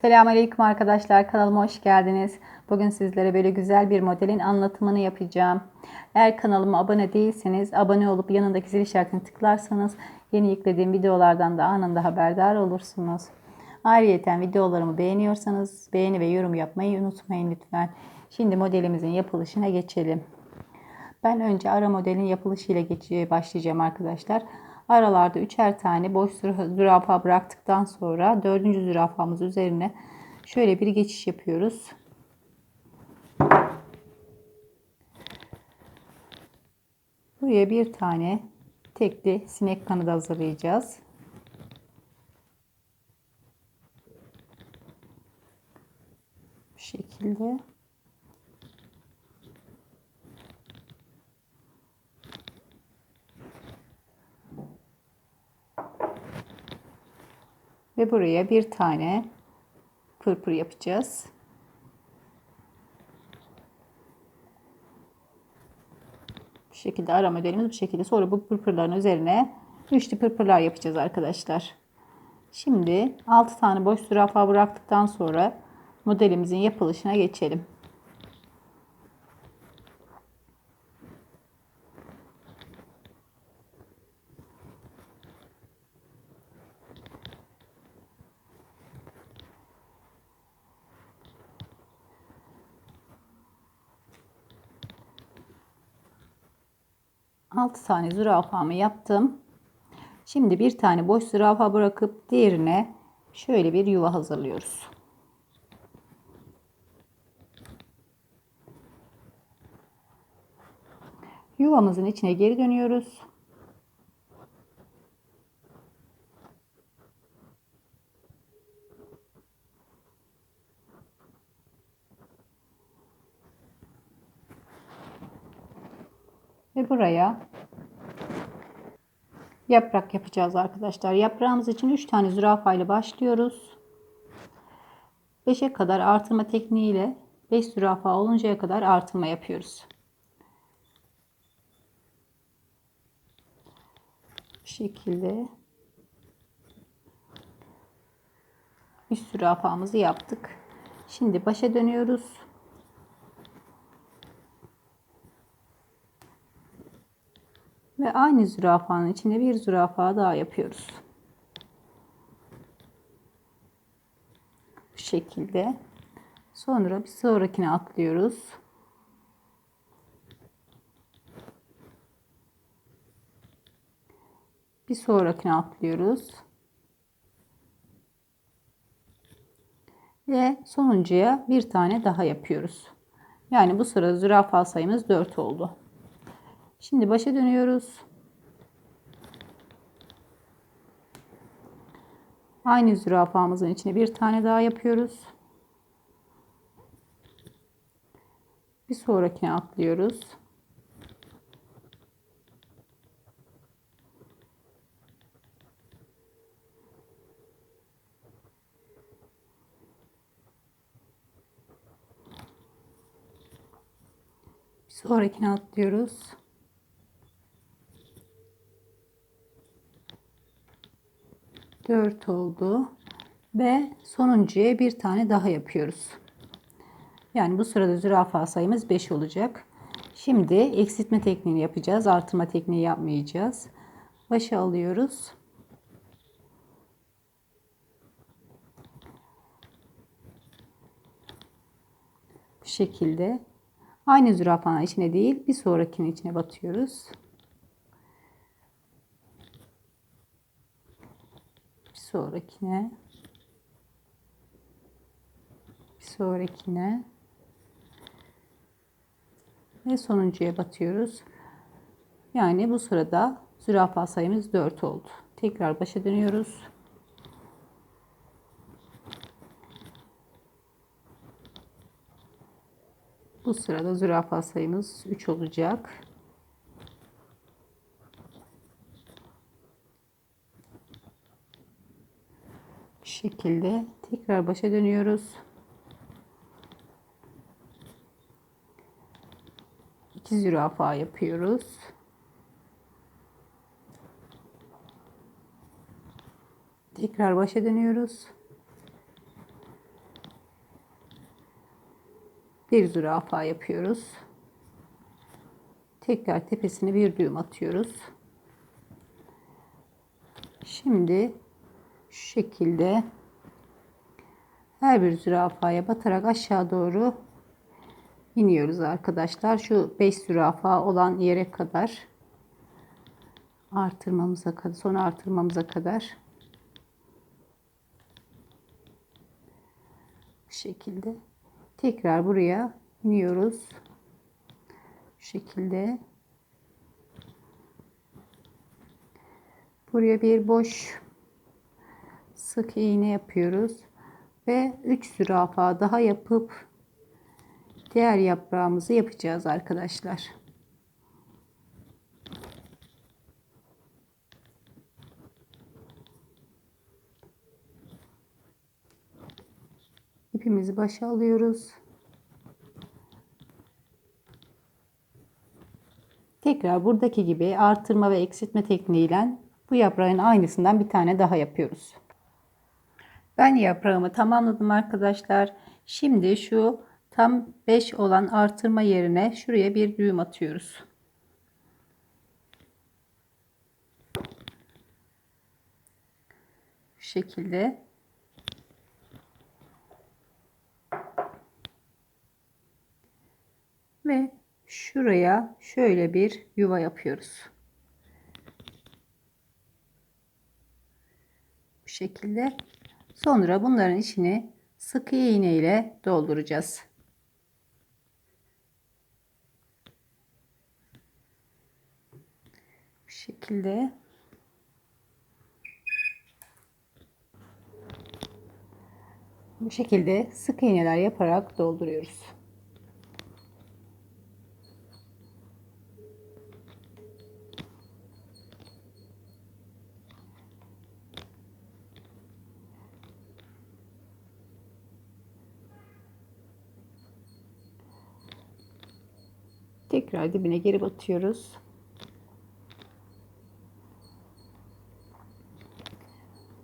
Selamünaleyküm arkadaşlar kanalıma hoş geldiniz. Bugün sizlere böyle güzel bir modelin anlatımını yapacağım. Eğer kanalıma abone değilseniz abone olup yanındaki zil işaretini tıklarsanız yeni yüklediğim videolardan da anında haberdar olursunuz. Ayrıca videolarımı beğeniyorsanız beğeni ve yorum yapmayı unutmayın lütfen. Şimdi modelimizin yapılışına geçelim. Ben önce ara modelin yapılışıyla başlayacağım arkadaşlar. Aralarda üçer tane boş züra- zürafa bıraktıktan sonra dördüncü zürafamız üzerine şöyle bir geçiş yapıyoruz. Buraya bir tane tekli sinek kanadı hazırlayacağız. Bu şekilde. Ve buraya bir tane pırpır yapacağız. Bu şekilde ara modelimiz bu şekilde. Sonra bu pırpırların üzerine üçlü pırpırlar yapacağız arkadaşlar. Şimdi 6 tane boş zürafa bıraktıktan sonra modelimizin yapılışına geçelim. Altı tane zürafamı yaptım. Şimdi bir tane boş zürafa bırakıp diğerine şöyle bir yuva hazırlıyoruz. Yuvamızın içine geri dönüyoruz. Ve buraya yaprak yapacağız arkadaşlar. Yaprağımız için 3 tane zürafa ile başlıyoruz. 5'e kadar artırma tekniğiyle 5 zürafa oluncaya kadar artırma yapıyoruz. Bu şekilde üst zürafamızı yaptık. Şimdi başa dönüyoruz. Ve aynı zürafanın içine bir zürafa daha yapıyoruz. Bu şekilde. Sonra bir sonrakine atlıyoruz. Bir sonrakine atlıyoruz. Ve sonuncuya bir tane daha yapıyoruz. Yani bu sırada zürafa sayımız 4 oldu. Şimdi başa dönüyoruz. Aynı zürafamızın içine bir tane daha yapıyoruz. Bir sonrakine atlıyoruz. Bir sonrakine atlıyoruz. Dört oldu. Ve sonuncuya bir tane daha yapıyoruz. Yani bu sırada zürafa sayımız 5 olacak. Şimdi eksiltme tekniğini yapacağız. Artırma tekniği yapmayacağız. Başa alıyoruz. Bu şekilde aynı zürafanın içine değil bir sonrakinin içine batıyoruz. Sonrakine bir sonrakine ve sonuncuya batıyoruz. Yani bu sırada zürafa sayımız 4 oldu. Tekrar başa dönüyoruz. Bu sırada zürafa sayımız 3 olacak. Şekilde tekrar başa dönüyoruz. İki zürafa yapıyoruz. Tekrar başa dönüyoruz. bir zürafa yapıyoruz. Tekrar tepesine bir düğüm atıyoruz. Şimdi şu şekilde her bir zürafaya batarak aşağı doğru iniyoruz arkadaşlar. Şu 5 zürafa olan yere kadar artırmamıza kadar son artırmamıza kadar bu şekilde tekrar buraya iniyoruz. Şu şekilde buraya bir boş sık iğne yapıyoruz ve 3 zürafa daha yapıp diğer yaprağımızı yapacağız arkadaşlar. İpimizi başa alıyoruz. Tekrar buradaki gibi artırma ve eksiltme tekniğiyle bu yaprağın aynısından bir tane daha yapıyoruz. Ben yaprağımı tamamladım arkadaşlar. Şimdi şu tam 5 olan artırma yerine şuraya bir düğüm atıyoruz. Bu şekilde ve şuraya şöyle bir yuva yapıyoruz. Bu şekilde. Sonra bunların içini sık iğne ile dolduracağız. Bu şekilde. Bu şekilde sık iğneler yaparak dolduruyoruz. Tekrar dibine geri batıyoruz.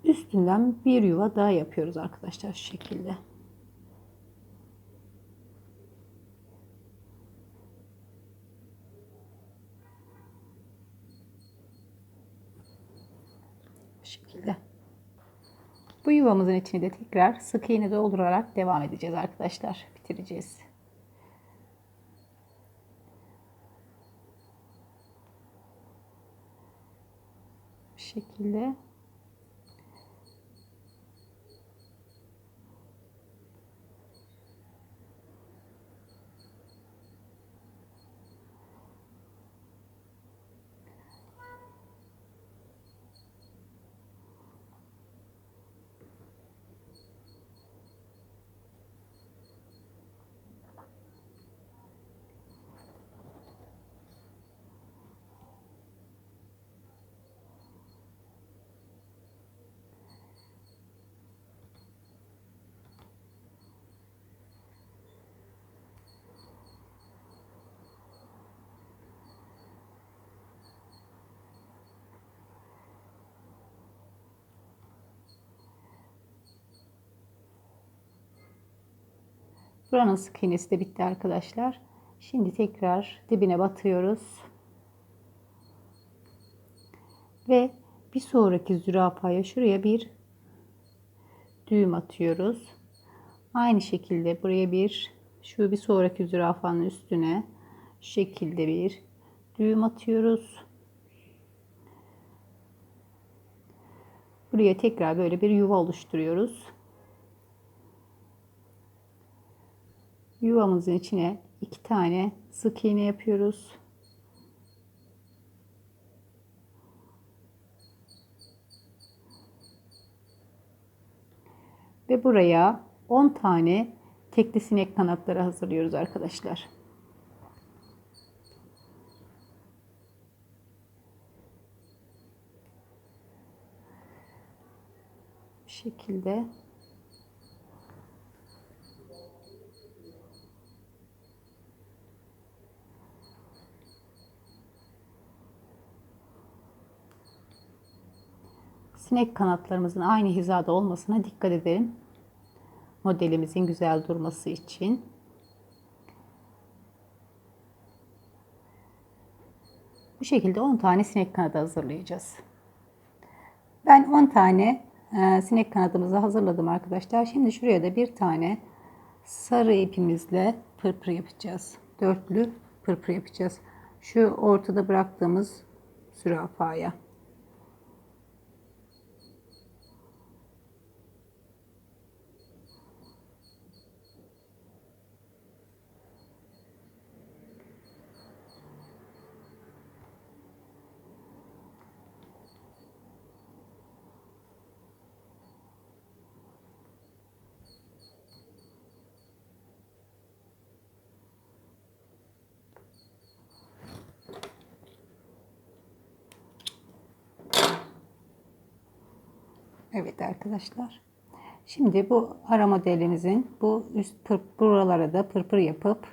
Üstünden bir yuva daha yapıyoruz arkadaşlar şu şekilde. Şekilde. Bu yuvamızın içini de tekrar sık iğne doldurarak devam edeceğiz arkadaşlar. Bitireceğiz. Bu şekilde. Buranın sık iğnesi de bitti arkadaşlar. Şimdi tekrar dibine batıyoruz. Ve bir sonraki zürafaya şuraya bir düğüm atıyoruz. Aynı şekilde buraya bir şu bir sonraki zürafanın üstüne şekilde bir düğüm atıyoruz. Buraya tekrar böyle bir yuva oluşturuyoruz. Yuvamızın içine iki tane sık iğne yapıyoruz. Ve buraya 10 tane tekli sinek kanatları hazırlıyoruz arkadaşlar. Bu şekilde Sinek kanatlarımızın aynı hizada olmasına dikkat edelim. Modelimizin güzel durması için. Bu şekilde 10 tane sinek kanadı hazırlayacağız. Ben 10 tane e, sinek kanadımızı hazırladım arkadaşlar. Şimdi şuraya da bir tane sarı ipimizle pırpır yapacağız. Dörtlü pırpır yapacağız. Şu ortada bıraktığımız zürafaya. Evet arkadaşlar. Şimdi bu ara modelimizin bu üst pır, buralara da pırpır yapıp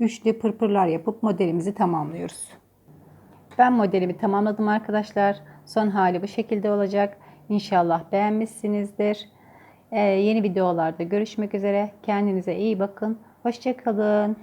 üçlü pırpırlar yapıp modelimizi tamamlıyoruz. Ben modelimi tamamladım arkadaşlar. Son hali bu şekilde olacak. İnşallah beğenmişsinizdir. Ee, yeni videolarda görüşmek üzere. Kendinize iyi bakın. Hoşçakalın.